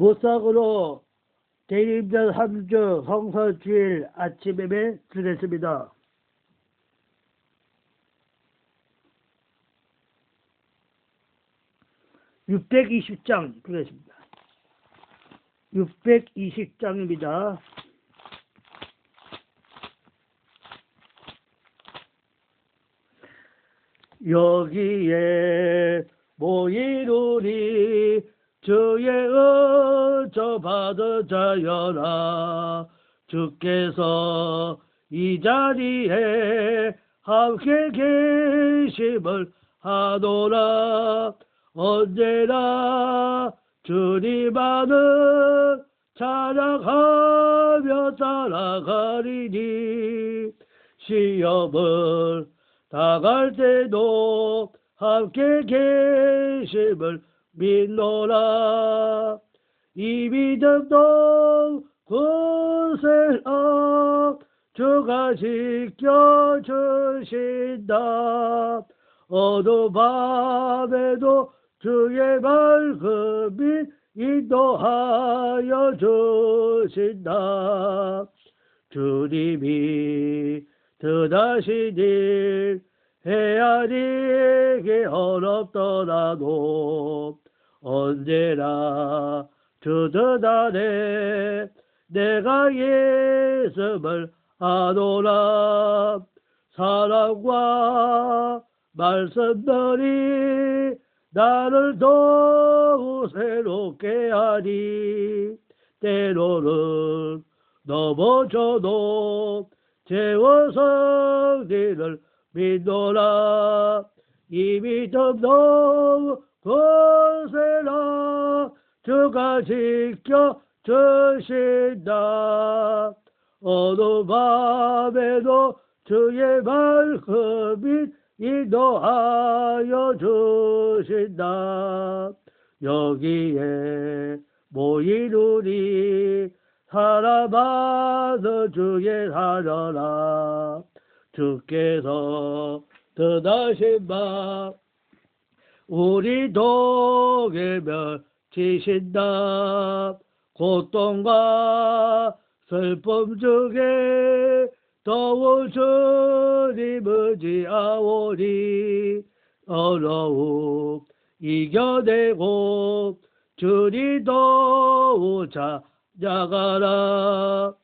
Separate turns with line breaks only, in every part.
모싹으로 대림절 3주 성서 주일 아침 예배 드리겠습니다. (620장) 드리겠습니다. (620장입니다) 여기에 모이루니 주의 은저 받은 자여라. 주께서 이 자리에 함께 계심을 하노라. 언제나 주님만은 찬양하며 따라가리니 시험을 당할 때도 함께 계심을 믿노라. 이 믿음도 구세라 주가 지켜주신다. 어느 밤에도 주의 말씀이 인도하여 주신다. 주님이 드다시니 헤아리기 어렵더라도 언제나 주뜻 안에 내가 예수를 아노라. 사랑과 말씀들이 나를 더욱 새롭게 하니 때로는 넘어져도 재워서 니를 믿노라. 이 믿음도 거세라 주가 지켜 주신다. 어느 밤에도 주의 말씀이 인도하여 주신다. 여기에 모이누리 사람아서 주의 하려라. 주께서 떠나신 바 우리 독에 멸치신다. 고통과 슬픔 중에 더운 주님을 지아오리 어려움 이겨내고 주님 더욱 찾아가라.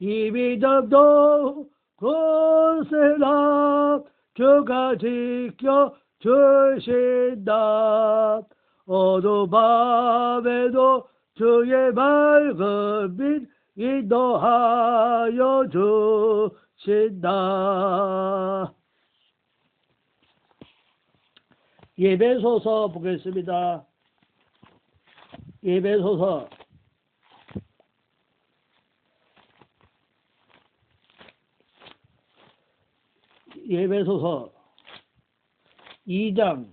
이 믿음도 곳에라 주가 지켜 주신다. 어느 밤에도 주의 말씀이 인도하여 주신다. 예배소서 보겠습니다. 예배소서. 예배소서 2장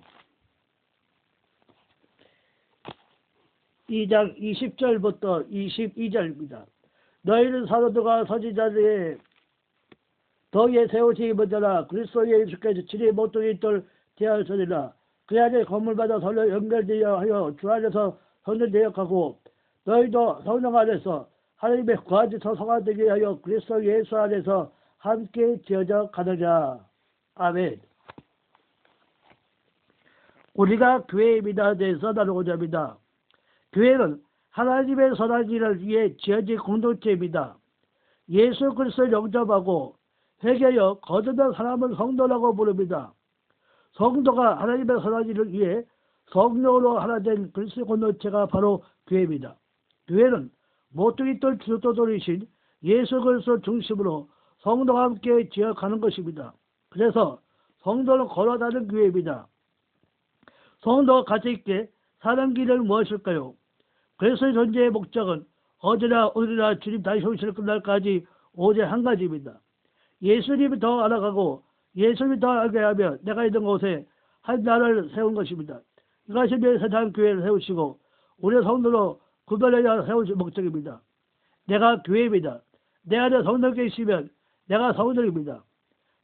2장 20절부터 22절입니다. 너희는 사도들과 서지자들의 덕에 세우시기 먼저라 그리스도 예수께서 진리 모퉁이 뜰 대하였으리라 그 안에 건물마다 서로 연결되어 하여 주 안에서 성전 대역하고 너희도 성령 안에서 하나님의 거짓 성화 되게 하여 그리스도 예수 안에서 함께 지어져 가느냐. 아멘. 우리가 교회입니다. 대해서 나누고자 합니다. 교회는 하나님의 일을 위해 지어진 공동체입니다. 예수 그리스도를 영접하고 회개하여 거듭난 사람을 성도라고 부릅니다. 성도가 하나님의 일을 위해 성령으로 하나 된 그리스도 공동체가 바로 교회입니다. 교회는 모퉁이 뜰 주도돌이신 예수 그리스도 중심으로 성도와 함께 지어가는 것입니다. 그래서 성도는 걸어다는 교회입니다. 성도가 가치 있게 사는 길은 무엇일까요? 그리스도의 존재의 목적은 어제나 오늘이나 주님 다시 오실 그날까지 오직 한 가지입니다. 예수님이 더 알아가고 예수님이 더 알게 하며 내가 있는 곳에 한 나라를 세운 것입니다. 이것이 세상 교회를 세우시고 우리 성도로 구별하여 세우신 목적입니다. 내가 교회입니다. 내 안에 성도께 있으면 내가 성도입니다.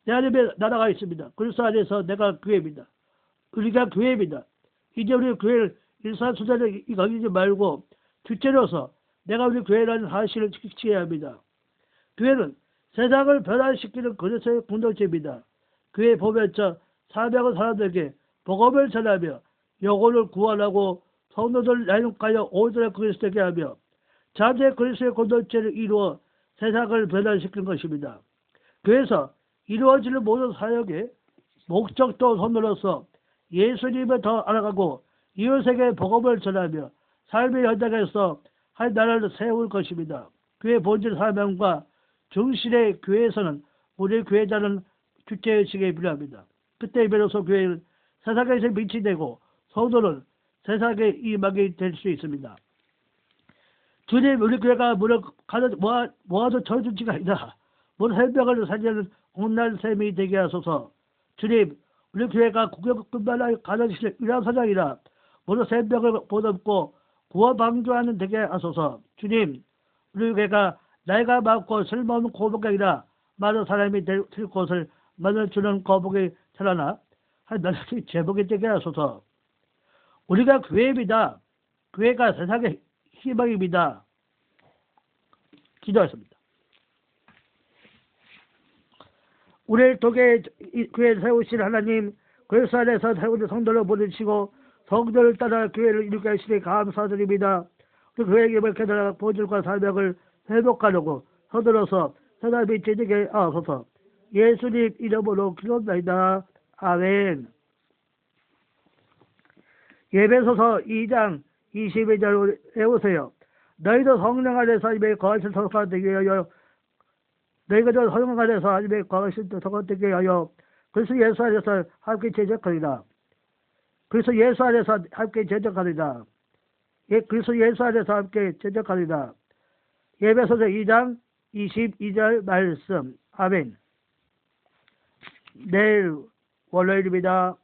내 안에 나라가 있습니다. 그리스도 안에서 내가 교회입니다. 우리가 교회입니다. 이제 우리 교회를 일산수단에 이기지 말고 둘째로서 내가 우리 교회라는 사실을 지켜야 합니다. 교회는 세상을 변화시키는 그리스도의 공동체입니다. 교회 보면서 사명한 사람들에게 복음을 전하며 영혼을 구원하고 성도들 나눔하여 오늘의 그리스도에게 하며 자제 그리스도의 공동체를 이루어 세상을 변화시키는 것입니다. 그래서 이루어지는 모든 사역의 목적도 선으로서 예수님을 더 알아가고 이웃에게 복음을 전하며 삶의 현장에서 한 나라를 세울 것입니다. 교회 본질 사명과 정신의 교회에서는 우리 교회자는 주체의식이 필요합니다. 그때 비로소 교회는 세상에서 빛이 되고 성도는 세상의 이막이 될 수 있습니다. 주님 우리 교회가 물을 가져 모아, 모아서 저주지가 아니라 물 해병을 살리는 온난 셈이 되게 하소서. 주님 우리 교회가 국역뿐만 가져주실 이란 사장이라 모든 새벽을 보듬고 구워 방조하는 되게 하소서. 주님 우리 교회가 나이가 많고 쓸모없는 고복이 아니라 많은 사람이 될 곳을 만들어주는 거복이 살아나 나중에 제복이 되게 하소서. 우리가 교회입니다. 교회가 세상의 희망입니다. 기도하겠습니다. 우리를 독에 교회 세우신 하나님, 그리스 안에서 세우신 성도를 보내시고 성도를 따라 교회를 이루게 하시니 감사드립니다. 교회의 힘을 깨달아 본질과 사명을 회복하려고 서둘러서 세상이 지지게 하소서. 예수님 이름으로 기도합니다. 아멘. 예배소서 2장 22절 외우세요. 너희도 성령 안에서 입에 거하실 성과 되게 하여 너희가 저 성령 안에서 입에 거하실 성과 되게 하여 그래서 예수 안에서 함께 제적하리라. 그래서 예수 안에서 함께 제적하리라. 예, 그래서 예수 안에서 함께 제적하리라. 예배소서 2장 22절 말씀. 아멘. 내일 월요일입니다.